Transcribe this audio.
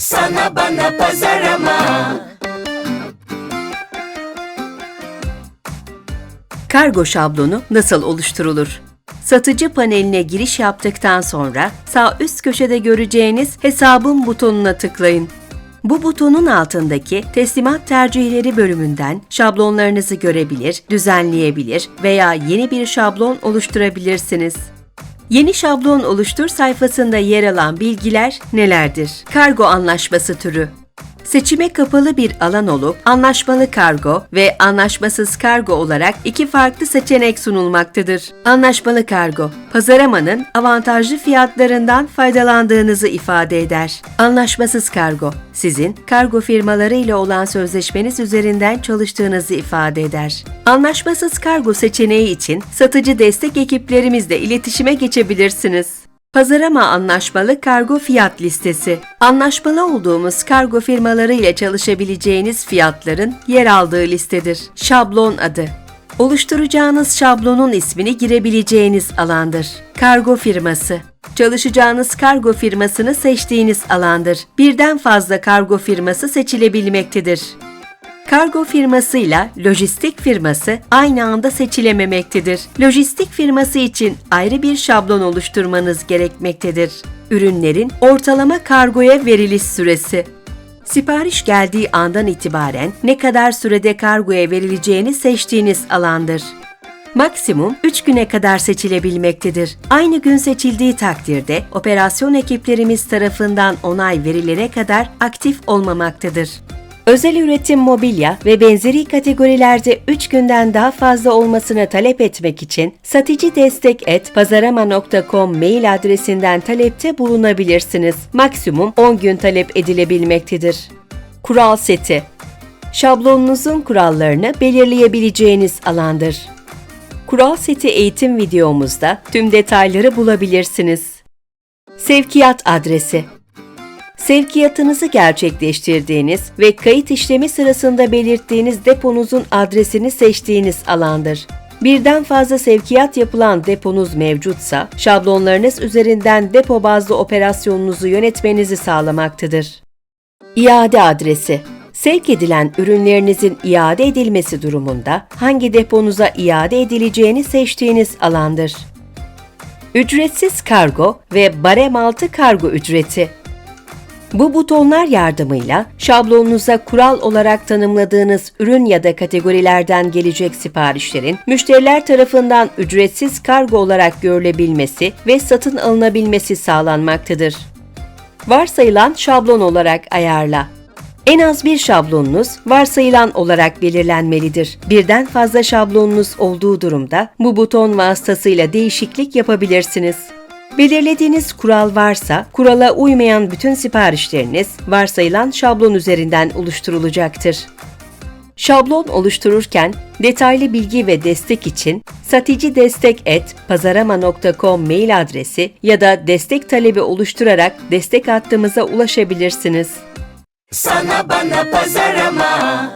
Sana bana pazarama Kargo şablonu nasıl oluşturulur? Satıcı paneline giriş yaptıktan sonra sağ üst köşede göreceğiniz Hesabım butonuna tıklayın. Bu butonun altındaki Teslimat Tercihleri bölümünden şablonlarınızı görebilir, düzenleyebilir veya yeni bir şablon oluşturabilirsiniz. Yeni şablon oluştur sayfasında yer alan bilgiler nelerdir? Kargo anlaşması türü. Seçime kapalı bir alan olup anlaşmalı kargo ve anlaşmasız kargo olarak iki farklı seçenek sunulmaktadır. Anlaşmalı kargo, pazaramanın avantajlı fiyatlarından faydalandığınızı ifade eder. Anlaşmasız kargo, sizin kargo firmaları ile olan sözleşmeniz üzerinden çalıştığınızı ifade eder. Anlaşmasız kargo seçeneği için satıcı destek ekiplerimizle iletişime geçebilirsiniz. Pazarama anlaşmalı kargo fiyat listesi. Anlaşmalı olduğumuz kargo firmaları ile çalışabileceğiniz fiyatların yer aldığı listedir. Şablon adı. Oluşturacağınız şablonun ismini girebileceğiniz alandır. Kargo firması. Çalışacağınız kargo firmasını seçtiğiniz alandır. Birden fazla kargo firması seçilebilmektedir. Kargo firmasıyla lojistik firması aynı anda seçilememektedir. Lojistik firması için ayrı bir şablon oluşturmanız gerekmektedir. Ürünlerin ortalama kargoya veriliş süresi. Sipariş geldiği andan itibaren ne kadar sürede kargoya verileceğini seçtiğiniz alandır. Maksimum 3 güne kadar seçilebilmektedir. Aynı gün seçildiği takdirde operasyon ekiplerimiz tarafından onay verilene kadar aktif olmamaktadır. Özel üretim mobilya ve benzeri kategorilerde 3 günden daha fazla olmasını talep etmek için satıcı destek et pazarama.com mail adresinden talepte bulunabilirsiniz. Maksimum 10 gün talep edilebilmektedir. Kural seti Şablonunuzun kurallarını belirleyebileceğiniz alandır. Kural seti eğitim videomuzda tüm detayları bulabilirsiniz. Sevkiyat adresi Sevkiyatınızı gerçekleştirdiğiniz ve kayıt işlemi sırasında belirttiğiniz deponuzun adresini seçtiğiniz alandır. Birden fazla sevkiyat yapılan deponuz mevcutsa, şablonlarınız üzerinden depo bazlı operasyonunuzu yönetmenizi sağlamaktadır. İade adresi Sevk edilen ürünlerinizin iade edilmesi durumunda hangi deponuza iade edileceğini seçtiğiniz alandır. Ücretsiz kargo ve barem altı kargo ücreti bu butonlar yardımıyla şablonunuza kural olarak tanımladığınız ürün ya da kategorilerden gelecek siparişlerin müşteriler tarafından ücretsiz kargo olarak görülebilmesi ve satın alınabilmesi sağlanmaktadır. Varsayılan şablon olarak ayarla. En az bir şablonunuz varsayılan olarak belirlenmelidir. Birden fazla şablonunuz olduğu durumda bu buton vasıtasıyla değişiklik yapabilirsiniz. Belirlediğiniz kural varsa, kurala uymayan bütün siparişleriniz varsayılan şablon üzerinden oluşturulacaktır. Şablon oluştururken detaylı bilgi ve destek için satıcı destek et pazarama.com mail adresi ya da destek talebi oluşturarak destek hattımıza ulaşabilirsiniz. Sana bana pazarama